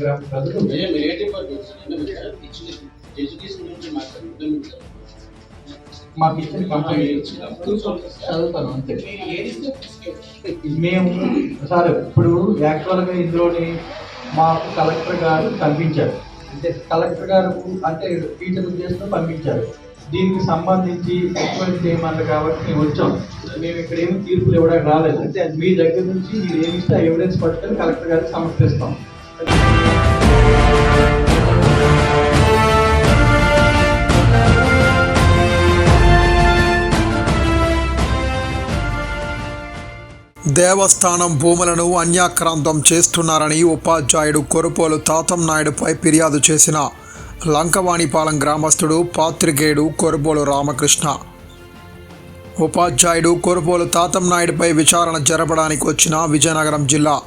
గ్రామ ప్రజలు మాకు ఇచ్చిన కంప్లైంట్ చదువుతాను అంతే. మేము సార్ ఇప్పుడు యాక్చువల్గా ఇందులోని మాకు కలెక్టర్ గారు పంపించారు. అంటే కలెక్టర్ గారు అంటే టీచర్ ఉద్దేశంతో పంపించారు. దీనికి సంబంధించి ఎటువంటి చేయమన్నారు కాబట్టి మేము వచ్చాం. మేము ఇక్కడ ఏమి తీర్పులు ఇవ్వడానికి రాలేదు. అంటే మీ దగ్గర నుంచి మీరు ఏమి ఇస్తే ఎవిడెన్స్ పట్టుకొని కలెక్టర్ గారికి సమర్పిస్తాం. దేవస్థానం భూములను అన్యాక్రాంతం చేస్తున్నారని ఉపాధ్యాయుడు కొరుపోలు తాతం నాయుడుపై ఫిర్యాదు చేసిన లంకవాణిపాలెం గ్రామస్తుడు పాత్రికేయుడు కొరుపోలు రామకృష్ణ. ఉపాధ్యాయుడు కొరుపోలు తాతం నాయుడుపై విచారణ జరపడానికి వచ్చిన విజయనగరం జిల్లా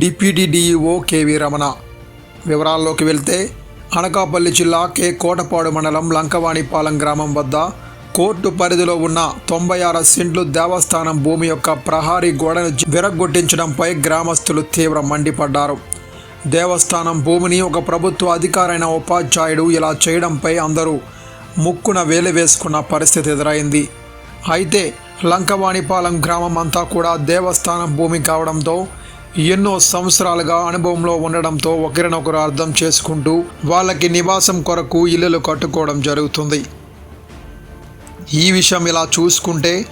డిప్యూటీ డీఈఓ కేవీ రమణ. వివరాల్లోకి వెళ్తే అనకాపల్లి జిల్లా కే. కోటపాడు మండలం లంకవాణిపాలెం గ్రామం వద్ద కోర్టు పరిధిలో ఉన్న తొంభై ఆరు సెంట్లు దేవస్థానం భూమి యొక్క ప్రహారీ గోడను విరగ్గొట్టించడంపై గ్రామస్తులు తీవ్ర మండిపడ్డారు. దేవస్థానం భూమిని ఒక ప్రభుత్వ అధికారైన ఉపాధ్యాయుడు ఇలా చేయడంపై అందరూ ముక్కున వేలు వేసుకున్న పరిస్థితి ఎదురైంది. అయితే లంకవాణిపాలెం గ్రామం అంతా కూడా దేవస్థానం భూమి కావడంతో ఎన్నో సంవత్సరాలుగా అనుభవంలో ఉండడంతో ఒకరినొకరు అర్థం చేసుకుంటూ వాళ్ళకి నివాసం కొరకు ఇల్లులు కట్టుకోవడం జరుగుతుంది. ఈ విషయం ఇలా చూసుకుంటే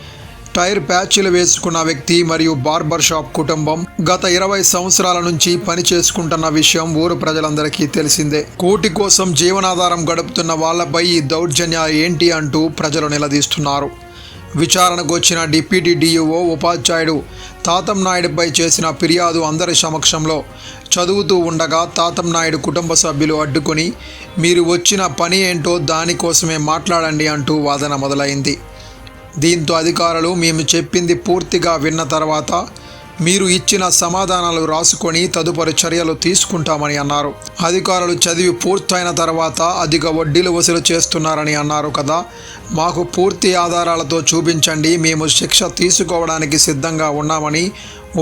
టైర్ ప్యాచ్లు వేసుకున్న వ్యక్తి మరియు బార్బర్ షాప్ కుటుంబం గత ఇరవై సంవత్సరాల నుంచి పని చేసుకుంటున్న విషయం ఊరు ప్రజలందరికీ తెలిసిందే. కోటి కోసం జీవనాధారం గడుపుతున్న వాళ్ళపై ఈ దౌర్జన్యాలు ఏంటి అంటూ ప్రజలు నిలదీస్తున్నారు. విచారణకు వచ్చిన డిప్యూటీ డిఈఓ ఉపాధ్యాయుడు తాతం నాయుడుపై చేసిన ఫిర్యాదు అందరి సమక్షంలో చదువుతూ ఉండగా తాతం నాయుడు కుటుంబ సభ్యులు అడ్డుకొని మీరు వచ్చిన పని ఏంటో దానికోసమే మాట్లాడండి అంటూ వాదన మొదలైంది. దీంతో అధికారులు మేము చెప్పింది పూర్తిగా విన్న తర్వాత మీరు ఇచ్చిన సమాధానాలు రాసుకొని తదుపరి చర్యలు తీసుకుంటామని అన్నారు. అధికారులు చదివి పూర్తయిన తర్వాత అధిక వడ్డీలు వసూలు చేస్తున్నారని అన్నారు కదా. మాకు పూర్తి ఆధారాలతో చూపించండి. మేము శిక్ష తీసుకోవడానికి సిద్ధంగా ఉన్నామని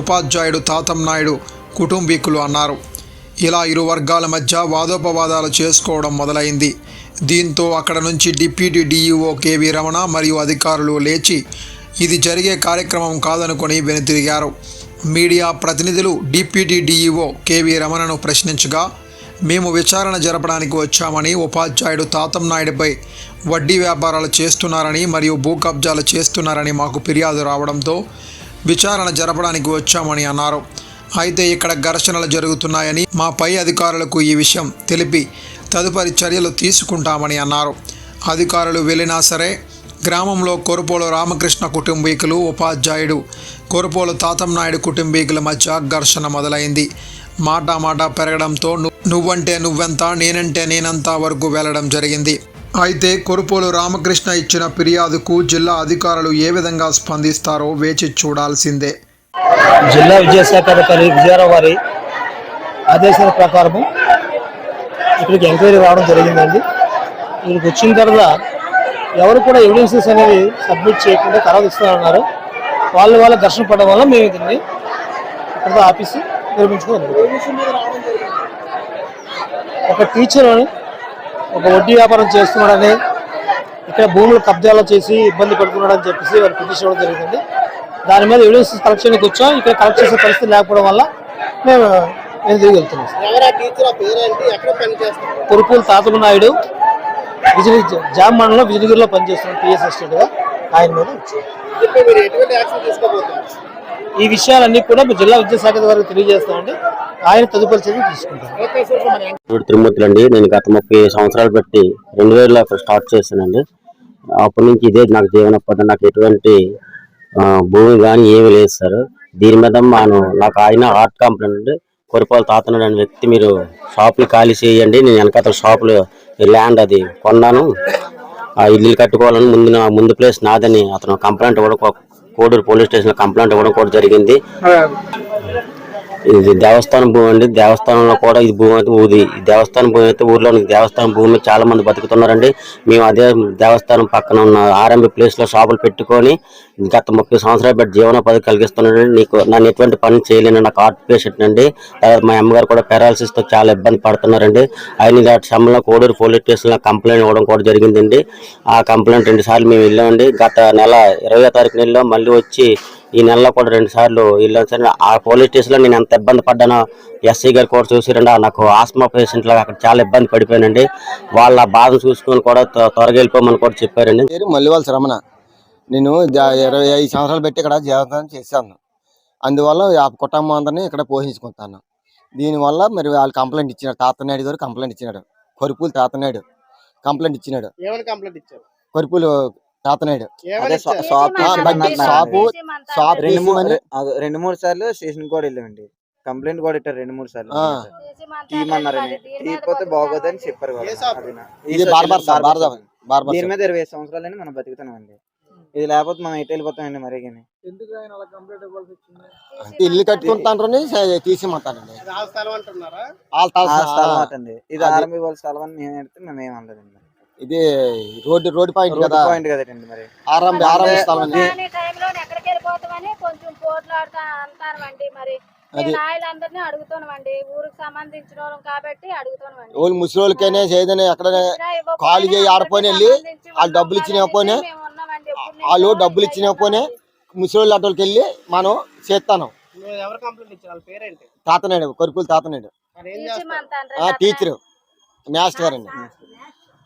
ఉపాధ్యాయుడు తాతం నాయుడు కుటుంబీకులు అన్నారు. ఇలా ఇరు వర్గాల మధ్య వాదోపవాదాలు చేసుకోవడం మొదలైంది. దీంతో అక్కడ నుంచి డిప్యూటీ డీఈఓ కేవీ రమణ మరియు అధికారులు లేచి ఇది జరిగే కార్యక్రమం కాదనుకొని వెనుతిరిగారు మీడియా ప్రతినిధులు డిప్యూటీ డీఈఓ కేవీ రమణను ప్రశ్నించగా మేము విచారణ జరపడానికి వచ్చామని ఉపాధ్యాయుడు తాతం నాయుడుపై వడ్డీ వ్యాపారాలు చేస్తున్నారని మరియు భూ కబ్జాలు చేస్తున్నారని మాకు ఫిర్యాదు రావడంతో విచారణ జరపడానికి వచ్చామని అన్నారు. అయితే ఇక్కడ ఘర్షణలు జరుగుతున్నాయని మా పై అధికారులకు ఈ విషయం తెలిపి తదుపరి చర్యలు తీసుకుంటామని అన్నారు. అధికారులు వెళ్ళినా సరే గ్రామంలో కొరుపోలు రామకృష్ణ కుటుంబీకులు ఉపాధ్యాయుడు కొరుపోలు తాతంనాయుడు కుటుంబీకుల మధ్య ఘర్షణ మొదలైంది. మాట మాట పెరగడంతో నువ్వంటే నువ్వెంత నేనంటే నేనంతా వరకు వెళ్ళడం జరిగింది. అయితే కొరుపోలు రామకృష్ణ ఇచ్చిన ఫిర్యాదుకు జిల్లా అధికారులు ఏ విధంగా స్పందిస్తారో వేచి చూడాల్సిందే. జిల్లా విద్యాశాఖ అధికారి విజయరావు వారి ఆదేశాల ప్రకారము ఇక్కడికి ఎంక్వైరీ రావడం జరిగిందండి. ఇక్కడికి వచ్చిన తర్వాత ఎవరు కూడా ఎవిడెన్సెస్ అనేవి సబ్మిట్ చేయకుండా తర్వాత ఇస్తారన్నారు వాళ్ళు వాళ్ళ ఘర్షణ పడడం వల్ల మేము దీన్ని ఇక్కడ ఆఫీసు నిర్మించుకోవాలి ఒక టీచర్ ఒక వడ్డీ వ్యాపారం చేస్తున్నాడని ఇక్కడ భూములు కబ్జాలు చేసి ఇబ్బంది పడుతున్నాడని చెప్పేసి వాళ్ళు పిటిషన్ ఇవ్వడం జరిగింది. దాని మీద ఎవిడెన్స్ కలెక్షన్కి వచ్చాం. ఇక్కడ కలెక్ట్ చేసే పరిస్థితి లేకపోవడం వల్ల మేము నేను తిరిగి వెళ్తున్నాం. కురుపూలు తాతల నాయుడు విజయగిరి జామ్ మండలంలో విజయగిరిలో పనిచేస్తున్నాం పిఎస్ అసిస్టెంట్గా ఆయన మీద ఈ విషయాలన్నీ కూడా జిల్లా విద్యాశాఖ ద్వారా తెలియజేస్తామండి. ఆయన తదుపరి చర్యలు తీసుకుంటాం ఓకే సార్ మన ఇప్పుడు తిరుమూర్తులు అండి నేను గత ముప్పై సంవత్సరాలు పెట్టి రెండు వేలలో అక్కడ స్టార్ట్ చేశానండి. అప్పటి నుంచి ఇదే నాకు జీవనోపాధి. నాకు ఎటువంటి భూమి కానీ ఏమీ లేదు సార్. దీని మీద మనం నాకు ఆయన ఆర్ట్ కంప్లైంట్ అండి కొరపాలు తాతనాడు అనే వ్యక్తి మీరు షాపులు ఖాళీ చేయండి. నేను వెనకాల షాపులు ల్యాండ్ అది కొన్నాను. ఆ ఇల్లు కట్టుకోవాలని ముందు నా- ముందు ప్లేస్ నాదని అతను కంప్లైంట్ ఇవ్వడం కోడూరు పోలీస్ స్టేషన్ కంప్లైంట్ ఇవ్వడం కూడా జరిగింది. ఇది దేవస్థానం భూమి అండి. దేవస్థానంలో కూడా ఇది భూమి అయితే ఊది. ఈ దేవస్థానం భూమి అయితే ఊర్లో దేవస్థానం భూమి చాలా మంది బతుకుతున్నారండి. మేము అదే దేవస్థానం పక్కన ఉన్న ఆర్ఎంబి ప్లేస్లో షాపులు పెట్టుకొని గత ముప్పై సంవత్సరాలు బట్టి జీవనోపాధి కలిగిస్తున్నానండి. నీకు నన్ను ఎటువంటి పని చేయలేను నాకు హార్ట్ పేషెంట్ అండి తర్వాత మా అమ్మగారు కూడా పెరాలసిస్తో చాలా ఇబ్బంది పడుతున్నారండి. ఆయన దాటి సంబంధంలో కోడూరు పోలీస్ స్టేషన్లో కంప్లైంట్ ఇవ్వడం కూడా జరిగిందండి. ఆ కంప్లైంట్ రెండు సార్లు మేము వెళ్ళామండి. గత నెల ఇరవై తారీఖు నెలలో మళ్ళీ వచ్చి ఈ నెలలో కూడా రెండు సార్లు వెళ్ళాం సరే ఆ పోలీస్ స్టేషన్లో నేను ఎంత ఇబ్బంది పడ్డానో ఎస్ఐ గారు కూడా చూసిరండి. నాకు ఆస్మా పేషెంట్ లాగా అక్కడ చాలా ఇబ్బంది పడిపోయానండి. వాళ్ళ బాధ చూసుకొని కూడా త్వ- త్వరగా వెళ్ళిపోమని కూడా చెప్పారండి. పేరు మల్లివాళ్ళ రమణ. నేను ఇరవై ఐదు సంవత్సరాలు పెట్టి ఇక్కడ జీవితం చేశాను. అందువల్ల ఆ కుటుంబం అందరినీ ఇక్కడ పోషించుకుంటాను. దీనివల్ల మరి వాళ్ళు కంప్లైంట్ ఇచ్చినాడు తాతనాయుడు గారు కంప్లైంట్ ఇచ్చినాడు. కొరుపులు తాతనాయుడు కంప్లైంట్ ఇచ్చినాడు. ఏమని కంప్లైంట్ ఇచ్చారు? కొరుపులు తాతనాయుడు? షాప్ షాపు రెండు మూడు సార్లు స్టేషన్ కూడా వెళ్ళామండి కంప్లైంట్ కూడా ఇట్టారు రెండు మూడు సార్లు. తీయమన్నారని తీయకపోతే బాగోదని చెప్పారు ఇది బార్బర్ బార్బర్ దీని. మీద ఇరవై ఐదు సంవత్సరాలని మనం బతుకుతున్నామండి. ఇది లేకపోతే మనం ఎటు వెళ్ళిపోతామండి మరి కానీ ఎందుకు ఆయన అలా కంప్లైంట్ ఇవ్వాల్సి వచ్చింది? అంటే ఇల్లు కట్టుకుంటారని తీసిమంటానండి వాళ్ళ స్థలం అటండి ఇది ఆర్మీ వాళ్ళ స్థలం అని మేము ఎడితే మేము ఇది రోడ్డు రోడ్డు పాయింట్ కదా. పాయింట్ కదండి మరి. ఆరం ఆరం స్థలం అండి. టైంలో ఎక్కడికి వెళ్ళిపోతామని కొంచెం పోట్లాడుతా అంటామండి మరి. అది- నేను ఆయలందరినీ అడుగుతామండి ఊరికి సంబంధించిన వాళ్ళం కాబట్టి అడుగుతామండి వాళ్ళు ముసలోళ్ళకైనా చేయదని ఎక్కడ కాలు చేయి ఆడపోయిన వెళ్ళి వాళ్ళు డబ్బులు ఇచ్చినా పోనీ, వాళ్ళు డబ్బులు ఇచ్చినా పోనీ ముసలోళ్ళు అటోళ్ళకి వెళ్ళి మనం చేస్తాను. తాతనాయుడు కొరుకులు తాతనాయుడు. మరి ఏం చేస్తారు? ఆ టీచరు. మాస్టర్ గారండి.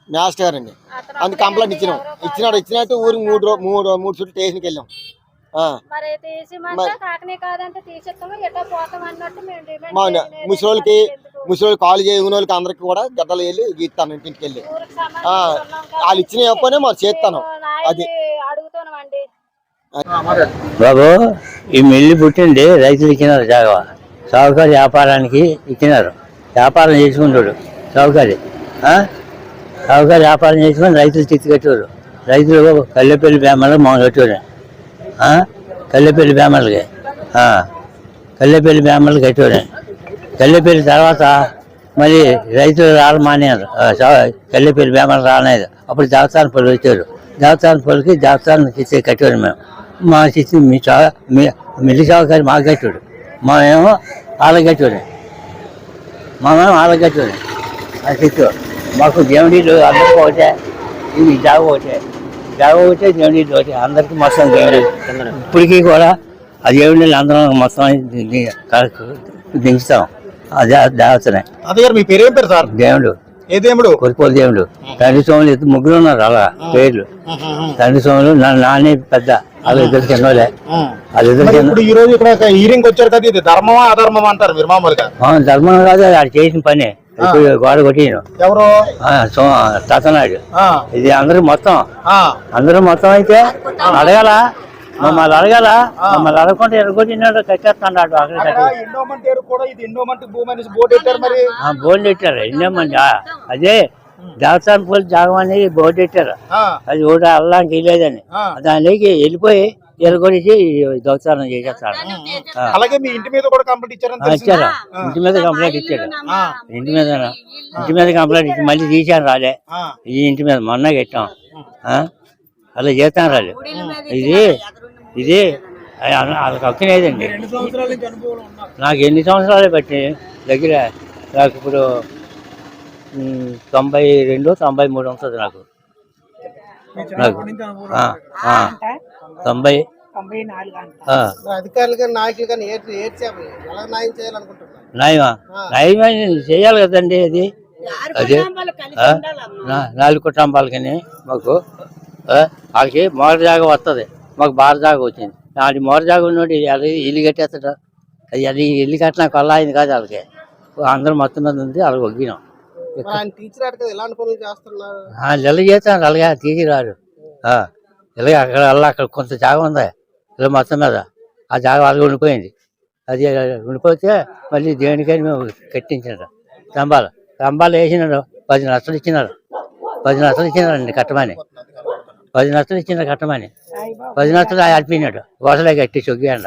మాస్టర్ గారండి అందుకు కంప్లైంట్ ఇచ్చినాం. ఇచ్చినాడు ఇచ్చినట్టు ఊరికి మూడు రో- మూడు మూడు చుట్టూ స్టేషన్కి వెళ్ళాం. ఆ, మరి తీసిమంటే మరి- కాకనే కాదంటే తీసేస్తాము ఎట్టో పోతాం అన్నట్టు మేము డిమాండ్ మా చేయలేదు. ముసలోళ్ళకి ఎందుకు? ముసలోళ్ళు కాలు చేయని వాళ్ళకి అందరికి కూడా గద్దలు వెళ్ళి గీస్తాను ఇంటికి వెళ్ళి. ఊరికి ఆ, సంబంధించిన వాళ్ళం కాబట్టి వాళ్ళు ఇచ్చిన చెప్పనే మరి చేస్తాను. మేము అది. బాబు ఈ మిల్లు పుట్టింది రైతులు ఇచ్చినారు జాగా సాగుకారి వ్యాపారానికి ఇచ్చినారు. వ్యాపారం చేసుకుంటాడు సాగుకారి. ఆ? సాగుకారి వ్యాపారం చేసుకొని రైతులు తిత్తి కట్టారు రైతులు కల్లెపల్లి బేమలకు మా కట్టారు ఆ? కల్లెపల్లి బేమలకి ఆ. కల్లెపల్లి బేమలు కట్టారు కల్లెపల్లి తర్వాత మరి రైతులు రాలు మానేరు ఆ, సా- కల్లెపల్లి బేమలు రాలేదు. అప్పుడు దేవస్థానం పళ్ళు వచ్చారు దేవస్థానం పళ్ళకి దేవస్థానం చిత్తి కట్టారు మేము. మా చిత్తి మీ చా మీ మిల్లి సహకారి మాకు కట్టాడు మేమేమో ఆలగట్టాడు వాళ్ళకి ఆలగట్టాడు ఆ చిత్తూరు మాకు దేవుడిలు అందరికీ ఒకటే ఇది జాగ ఒకటే. జాగ ఒకటే దేవుడిలు ఒకటే. అందరికీ మొత్తం దేవుడి ఇప్పటికీ కూడా ఆ దేవుడిని అందరం మొత్తం దించుతాం. అదే దేవతనే. అదే మీ పేరు ఏం పేరు సార్? దేవుడు. ఏ దేవుడు? కొరిపోలు దేవుడు. తండ్రి స్వాములు ఇద్దరు ముగ్గురు ఉన్నారు అలా పేర్లు. తండ్రి స్వాములు నా- నానే పెద్ద. అది ఇద్దరు చిన్నోలే ఇప్పుడు ఈ రోజు ఇక్కడ హీరింగ్ వచ్చారు కదా ఇది ధర్మమా అధర్మమా అంటారు మీరు మామూలుగా? ధర్మం కాదు అది ఆడు చేసిన పని. గోడ కొట్టిను ఎవరు? తతనాడు ఆ, ఇది అందరూ మొత్తం. ఆ, అందరూ మొత్తం అయితే అడగాల? మమ్మల్ని అడగాల? మమ్మల్ని అడగకుండా ఎరగొట్టినాడు కట్టేస్తున్నాడు అక్కడ బోర్డు పెట్టారు మరి. ఆ, బోర్డు పెట్టారు. ఎన్నో మంది. ఆ, అదే దేవస్థానం పోలి జాగం అనేది బోర్డు పెట్టారు. ఆ, అది కూడా అల్లానికి వెళ్ళేదని. దానికి వెళ్ళిపోయి ఎరగొడిచి దౌత్సారం చేసేస్తాడు. అలాగే మీ ఇంటి మీద కూడా కంప్లీట్ తెలిసింది. ఇచ్చారు. ఇంటి మీద కంప్లైంట్ ఇచ్చాడు ఆ, ఇంటి మీద ఇంటి మీద కంప్లైంట్ ఇచ్చి మళ్ళీ తీసాను రాలే ఆ, ఈ ఇంటి మీద మొన్న కట్టాం? అలా చేస్తాను రాలే ఇది ఇది వాళ్ళకి హక్కునేదండి నాకు ఎన్ని సంవత్సరాలు బట్టి దగ్గర? నాకు ఇప్పుడు తొంభై రెండు తొంభై మూడు ఉంటుంది నాకు. నాకు. తొంభై అధికారులు కానీ నాయకులు కానీ చేయాలి ఎలా న్యాయం చేయాలనుకుంటున్నారు? న్యాయమా? న్యాయమే చేయాలి కదండి అది. అదే. నాలుగు కుటుంబాలకని మాకు? వాళ్ళకి మోర జాగా వస్తుంది మాకు బార జాగా వచ్చింది. అది మోర జాగా ఉన్నోడు అది ఇల్లు కట్టేస్తాడు. అది అది ఇల్లు కట్టినా కొల్ల అయింది కాదు వాళ్ళకి. అందరూ మొత్తం మీద ఉంది వాళ్ళకి ఒగ్గినాం. మరి టీచర్ నెల చేస్తాను అలాగే తీసిరారు ఇలాగ అక్కడ అలా అక్కడ కొంత జాగా ఉంది. ఇలా మొత్తం మీద. ఆ జాగా అలాగే ఉండిపోయింది. అది ఉండిపోతే మళ్ళీ దేనికైనా మేము కట్టించినారు. స్తంభాలు. స్తంభాలు వేసినారు. పది నష్టలు ఇచ్చినారు. పది నష్టలు ఇచ్చినారండి కట్టమని. పది నష్టలు ఇచ్చినారు కట్టమని. పది నష్టలు అడిపినాడు. వసలే కట్టి చొగ్గాడ